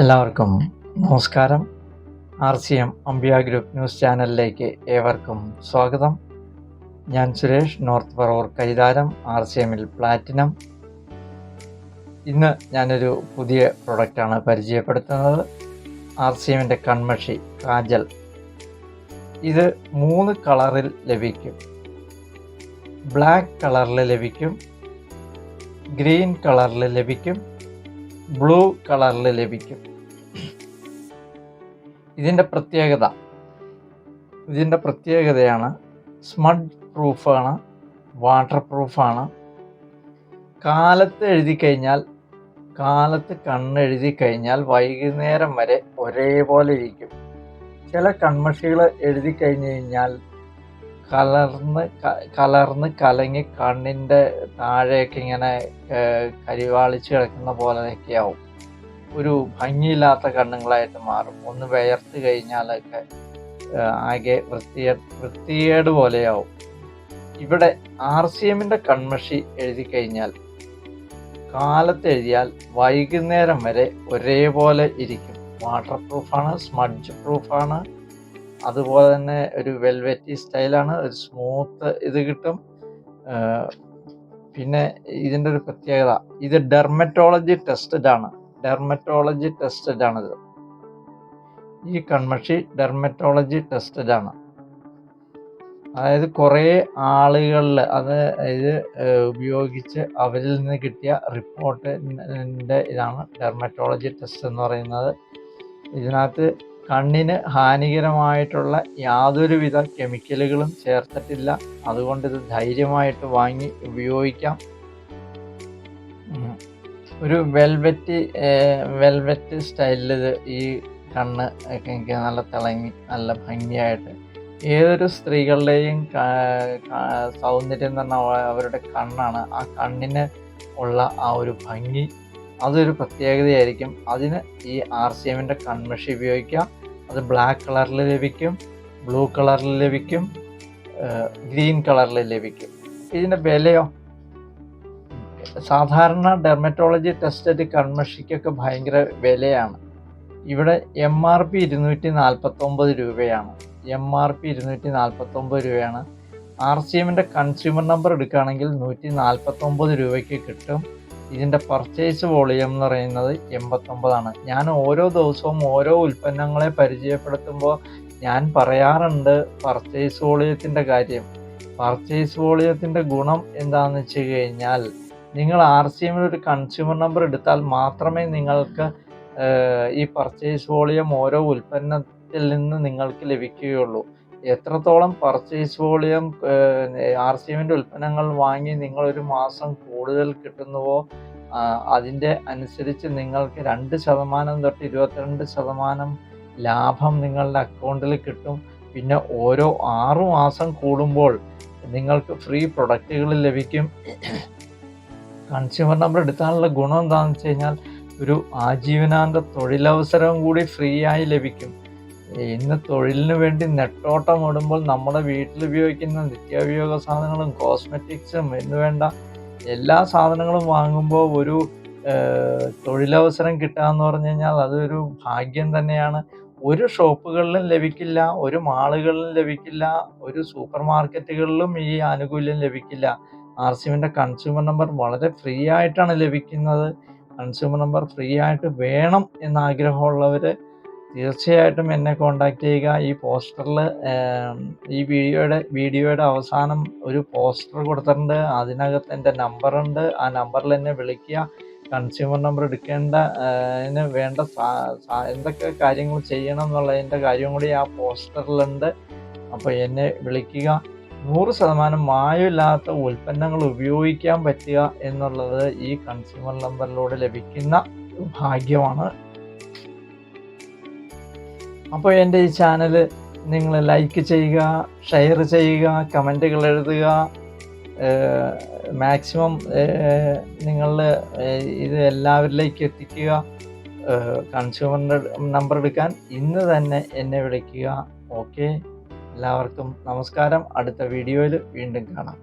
എല്ലാവർക്കും നമസ്കാരം. R C M അംബിയ ഗ്രൂപ്പ് ന്യൂസ് ചാനലിലേക്ക് ഏവർക്കും സ്വാഗതം. ഞാൻ Suresh North Paravur Kaitharam R C എമ്മിൽ പ്ലാറ്റിനം. ഇന്ന് ഞാനൊരു പുതിയ പ്രൊഡക്റ്റാണ് പരിചയപ്പെടുത്തുന്നത്. ആർ സി എമ്മിന്റെ കൺമഷി കാജൽ. ഇത് മൂന്ന് കളറിൽ ലഭിക്കും. ബ്ലാക്ക് കളറിൽ ലഭിക്കും. ഗ്രീൻ കളറിൽ ലഭിക്കും. ബ്ലൂ കളറിൽ ലഭിക്കും. ഇതിന്റെ പ്രത്യേകത ഇതിന്റെ പ്രത്യേകതയാണ് സ്മഡ് പ്രൂഫാണ് വാട്ടർ പ്രൂഫാണ്. കാലത്ത് എഴുതി കഴിഞ്ഞാൽ കാലത്ത് കണ്ണെഴുതി കഴിഞ്ഞാൽ വൈകുന്നേരം വരെ ഒരേപോലെ ഇരിക്കും. ചില കൺമഷികൾ എഴുതി കഴിഞ്ഞ് കഴിഞ്ഞാൽ കലർന്ന് കലർന്ന് കലങ്ങി കണ്ണിന്റെ താഴെയൊക്കെ ഇങ്ങനെ കരിവാളിച്ച് കിടക്കുന്ന പോലെയൊക്കെ ആവും ഒരു ഭംഗിയില്ലാത്ത കണ്ണുങ്ങളായിട്ട് മാറും. ഒന്ന് വിയർത്ത് കഴിഞ്ഞാലൊക്കെ ആകെ വൃത്തിയെ വൃത്തിയേട് പോലെയാവും. ഇവിടെ ആർ സി എമ്മിന്റെ കൺമഷി എഴുതി കഴിഞ്ഞാൽ കാലത്ത് എഴുതിയാൽ വൈകുന്നേരം വരെ ഒരേപോലെ ഇരിക്കും. വാട്ടർ പ്രൂഫാണ് സ്മഡ്ജ് പ്രൂഫാണ് അതുപോലെ തന്നെ ഒരു വെൽവെറ്റി സ്റ്റൈലാണ് ഒരു സ്മൂത്ത് ഇത് കിട്ടും. പിന്നെ ഇതിന്റെ ഒരു പ്രത്യേകത ഇത് ഡെർമറ്റോളജി ടെസ്റ്റഡ് ആണ് ഡെർമറ്റോളജി ടെസ്റ്റഡ് ആണിത് ഈ കൺമഷി ഡെർമറ്റോളജി ടെസ്റ്റഡ് ആണ് അതായത് കുറേ ആളുകളിൽ അത് ഇത് ഉപയോഗിച്ച് അവരിൽ നിന്ന് കിട്ടിയ റിപ്പോർട്ടിന്റെ ഇതാണ് ഡെർമറ്റോളജി ടെസ്റ്റ് എന്ന് പറയുന്നത്. ഇതിനകത്ത് കണ്ണിന് ഹാനികരമായിട്ടുള്ള യാതൊരുവിധ കെമിക്കലുകളും ചേർത്തിട്ടില്ല. അതുകൊണ്ട് ഇത് ധൈര്യമായിട്ട് വാങ്ങി ഉപയോഗിക്കാം. ഒരു വെൽവെറ്റ് വെൽവെറ്റ് സ്റ്റൈലിൽ ഈ കണ്ണ് എനിക്ക് നല്ല തിളങ്ങി നല്ല ഭംഗിയായിട്ട്. ഏതൊരു സ്ത്രീകളുടെയും സൗന്ദര്യം തന്നെ അവരുടെ കണ്ണാണ്. ആ കണ്ണിന് ഉള്ള ആ ഒരു ഭംഗി അതൊരു പ്രത്യേകതയായിരിക്കും. അതിന് ഈ ആർ സി എമ്മിന്റെ കൺമഷി ഉപയോഗിക്കാം അത് ബ്ലാക്ക് കളറിൽ ലഭിക്കും ബ്ലൂ കളറിൽ ലഭിക്കും ഗ്രീൻ കളറിൽ ലഭിക്കും. ഇതിന്റെ വിലയോ? സാധാരണ ഡെർമറ്റോളജി ടെസ്റ്റ് കൺമഷിക്കൊക്കെ ഭയങ്കര വിലയാണ്. ഇവിടെ എം ആർ പി ഇരുന്നൂറ്റി നാൽപ്പത്തൊമ്പത് രൂപയാണ്. എം ആർ പി ഇരുന്നൂറ്റി നാൽപ്പത്തൊമ്പത് രൂപയാണ്. ആർ സി എമ്മിന്റെ കൺസ്യൂമർ നമ്പർ എടുക്കുകയാണെങ്കിൽ നൂറ്റി നാൽപ്പത്തൊമ്പത് രൂപയ്ക്ക് കിട്ടും. ഇതിന്റെ പർച്ചേസ് വോളിയം എന്ന് പറയുന്നത് എൺപത്തൊമ്പതാണ്. ഞാൻ ഓരോ ദിവസവും ഓരോ ഉൽപ്പന്നങ്ങളെ പരിചയപ്പെടുത്തുമ്പോൾ ഞാൻ പറയാറുണ്ട് പർച്ചേസ് വോളിയത്തിന്റെ കാര്യം. പർച്ചേസ് വോളിയത്തിന്റെ ഗുണം എന്താണെന്ന് വെച്ച് കഴിഞ്ഞാൽ നിങ്ങൾ ആർ സി എമ്മിൽ ഒരു കൺസ്യൂമർ നമ്പർ എടുത്താൽ മാത്രമേ നിങ്ങൾക്ക് ഈ പർച്ചേസ് വോളിയം ഓരോ ഉൽപ്പന്നത്തിൽ നിന്ന് നിങ്ങൾക്ക് ലഭിക്കുകയുള്ളൂ. എത്രത്തോളം പർച്ചേസ് വോളിയം ആർ സി എമ്മിന്റെ ഉൽപ്പന്നങ്ങൾ വാങ്ങി നിങ്ങൾ ഒരു മാസം കൂടുതൽ കിട്ടുന്നുവോ അതിന്റെ അനുസരിച്ച് നിങ്ങൾക്ക് രണ്ട് ശതമാനം തൊട്ട് ഇരുപത്തിരണ്ട് ശതമാനം ലാഭം നിങ്ങളുടെ അക്കൗണ്ടിൽ കിട്ടും. പിന്നെ ഓരോ ആറു മാസം കൂടുമ്പോൾ നിങ്ങൾക്ക് ഫ്രീ പ്രൊഡക്റ്റുകൾ ലഭിക്കും. കൺസ്യൂമർ നമ്പർ എടുക്കാനുള്ള ഗുണം എന്താണെന്ന് വെച്ച് കഴിഞ്ഞാൽ ഒരു ആജീവനാന്ത തൊഴിലവസരം കൂടി ഫ്രീ ആയി ലഭിക്കും. ഇന്ന് തൊഴിലിന് വേണ്ടി നെട്ടോട്ടം ഓടുമ്പോൾ നമ്മുടെ വീട്ടിൽ ഉപയോഗിക്കുന്ന നിത്യോപയോഗ സാധനങ്ങളും കോസ്മെറ്റിക്സും എന്ന് വേണ്ട എല്ലാ സാധനങ്ങളും വാങ്ങുമ്പോൾ ഒരു തൊഴിലവസരം കിട്ടുക എന്ന് പറഞ്ഞു കഴിഞ്ഞാൽ അതൊരു ഭാഗ്യം തന്നെയാണ്. ഒരു ഷോപ്പുകളിലും ലഭിക്കില്ല ഒരു മാളുകളിലും ലഭിക്കില്ല ഒരു സൂപ്പർ മാർക്കറ്റുകളിലും ഈ ആനുകൂല്യം ലഭിക്കില്ല. ആർ സി എമ്മിന്റെ കൺസ്യൂമർ നമ്പർ വളരെ ഫ്രീ ആയിട്ടാണ് ലഭിക്കുന്നത്. കൺസ്യൂമർ നമ്പർ ഫ്രീ ആയിട്ട് വേണം എന്ന് ആഗ്രഹമുള്ളവർ തീർച്ചയായിട്ടും എന്നെ കോണ്ടാക്ട് ചെയ്യുക. ഈ പോസ്റ്ററിൽ ഈ വീഡിയോയുടെ വീഡിയോയുടെ അവസാനം ഒരു പോസ്റ്റർ കൊടുത്തിട്ടുണ്ട്. അതിനകത്ത് എന്റെ നമ്പറുണ്ട് ആ നമ്പറിൽ എന്നെ വിളിക്കുക. കൺസ്യൂമർ നമ്പർ എടുക്കേണ്ട അതിന് വേണ്ട എന്തൊക്കെ കാര്യങ്ങൾ ചെയ്യണം എന്നുള്ളതിന്റെ കാര്യം കൂടി ആ പോസ്റ്ററിലുണ്ട് അപ്പോൾ എന്നെ വിളിക്കുക. നൂറ് ശതമാനം മായമില്ലാത്ത ഉൽപ്പന്നങ്ങൾ ഉപയോഗിക്കാൻ പറ്റുക എന്നുള്ളത് ഈ കൺസ്യൂമർ നമ്പറിലൂടെ ലഭിക്കുന്ന ഭാഗ്യമാണ്. അപ്പോൾ എന്റെ ഈ ചാനൽ നിങ്ങൾ ലൈക്ക് ചെയ്യുക ഷെയർ ചെയ്യുക കമന്റുകൾ എഴുതുക. മാക്സിമം നിങ്ങൾ ഇത് എല്ലാവരിലേക്ക് എത്തിക്കുക. കൺസ്യൂമറിന്റെ നമ്പർ എടുക്കാൻ ഇന്ന് തന്നെ എന്നെ വിളിക്കുക. ഓക്കെ എല്ലാവർക്കും നമസ്കാരം. അടുത്ത വീഡിയോയിൽ വീണ്ടും കാണാം.